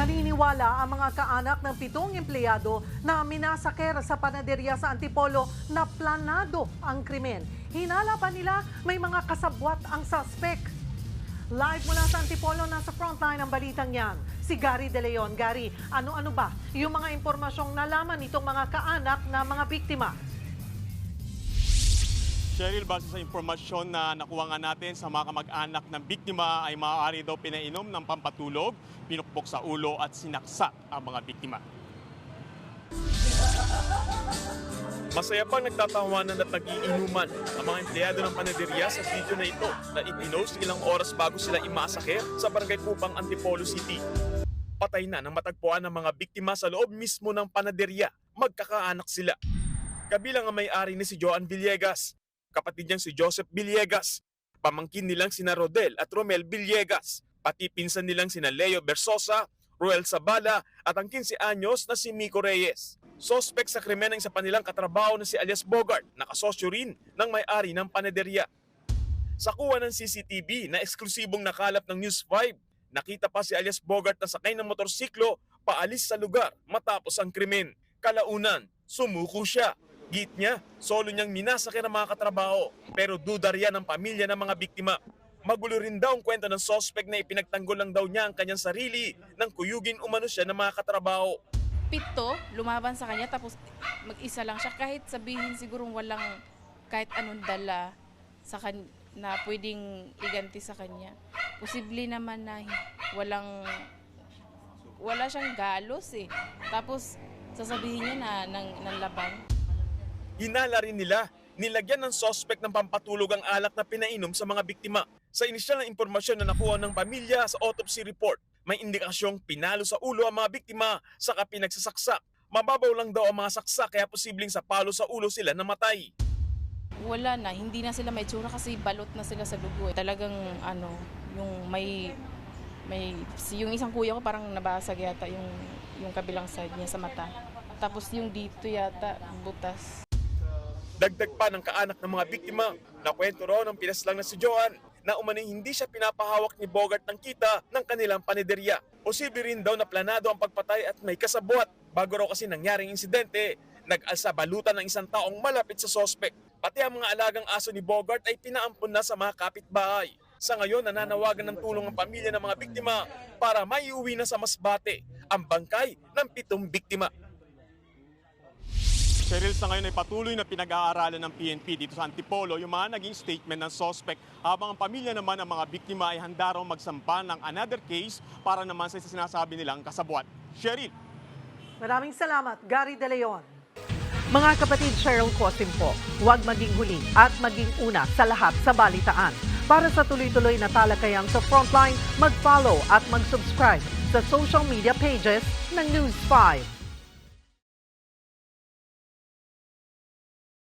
Naniniwala ang mga kaanak ng pitong empleyado na minasaker sa panaderya sa Antipolo na planado ang krimen. Hinala pa nila may mga kasabwat ang suspect. Live mula sa Antipolo, nasa frontline ang balitang yan. Si Gary De Leon. Gary, ano-ano ba yung mga impormasyong nalaman nitong mga kaanak na mga biktima? Cheryl, base sa impormasyon na nakuha nga natin sa mga kamag-anak ng biktima ay maaari daw pinainom ng pampatulog, pinukpok sa ulo at sinaksak ang mga biktima. Masaya pang nagtatawanan at nag-iinuman ang mga empleyado ng panaderya sa video na ito na ipinost ilang oras bago sila imasakir sa barangay Kupang, Antipolo City. Patay na nang matagpuan ng mga biktima sa loob mismo ng panaderya. Magkakaanak sila. Kabilang ang may-ari ni si Joan Villegas, kapatid niyang si Joseph Villegas, pamangkin nilang sina Rodel at Romel Villegas, pati pinsan nilang sina Leo Bersosa, Roel Sabala at ang 15 anyos na si Mico Reyes. Sospek sa krimen ng isa pa nilang katrabaho na si alias Bogart, nakasosyo rin ng may-ari ng panaderya. Sa kuha ng CCTV na eksklusibong nakalap ng News 5, nakita pa si alias Bogart na sakay ng motorsiklo paalis sa lugar matapos ang krimen. Kalaunan, sumuko siya. Git niya, solo niyang minasakyan ng mga katrabaho pero duda riyan ng pamilya ng mga biktima. Magulo rin daw ang kwento ng sospek na ipinagtanggol lang daw niya ang kanyang sarili nang kuyugin umano siya ng mga katrabaho. pito, lumaban sa kanya tapos mag-isa lang siya kahit sabihin siguro walang kahit anong dala sa kan na pwedeng iganti sa kanya. Posible naman na walang wala siyang galos eh. Tapos sasabihin niya na ng, ng laban. Hinala rin nila, nilagyan ng sospek ng pampatulog ang alak na pinainom sa mga biktima. Sa inisyal na impormasyon na nakuha ng pamilya sa autopsy report, may indikasyong pinalo sa ulo ang mga biktima saka pinagsasaksak. Mababaw lang daw ang mga saksak kaya posibleng sa palo sa ulo sila namatay. Wala na, hindi na sila may tsura kasi balot na sila sa dugo. eh. Talagang ano, yung may may yung isang kuya ko parang nabasag yata yung yung kabilang side niya sa mata. Tapos yung dito yata butas. Dagdag pa ng kaanak ng mga biktima na kwento raw ng pinaslang na si Joan na umani hindi siya pinapahawak ni Bogart ng kita ng kanilang panederya. Posible rin daw na planado ang pagpatay at may kasabwat. Bago raw kasi nangyaring insidente, nag-alsa balutan ng isang taong malapit sa sospek. Pati ang mga alagang aso ni Bogart ay pinaampun na sa mga kapitbahay. Sa ngayon, nananawagan ng tulong ang pamilya ng mga biktima para maiuwi na sa Masbate ang bangkay ng pitong biktima. Cheryl, sa ngayon ay patuloy na pinag-aaralan ng PNP dito sa Antipolo yung mga naging statement ng suspect habang ang pamilya naman ng mga biktima ay handa raw magsampa ng another case para naman sa sinasabi nilang kasabwat. Cheryl, Maraming salamat, Gary De Leon. Mga kapatid Cheryl Cosim po, huwag maging huli at maging una sa lahat sa balitaan. Para sa tuloy-tuloy na talakayang sa Frontline, mag-follow at mag-subscribe sa social media pages ng News 5.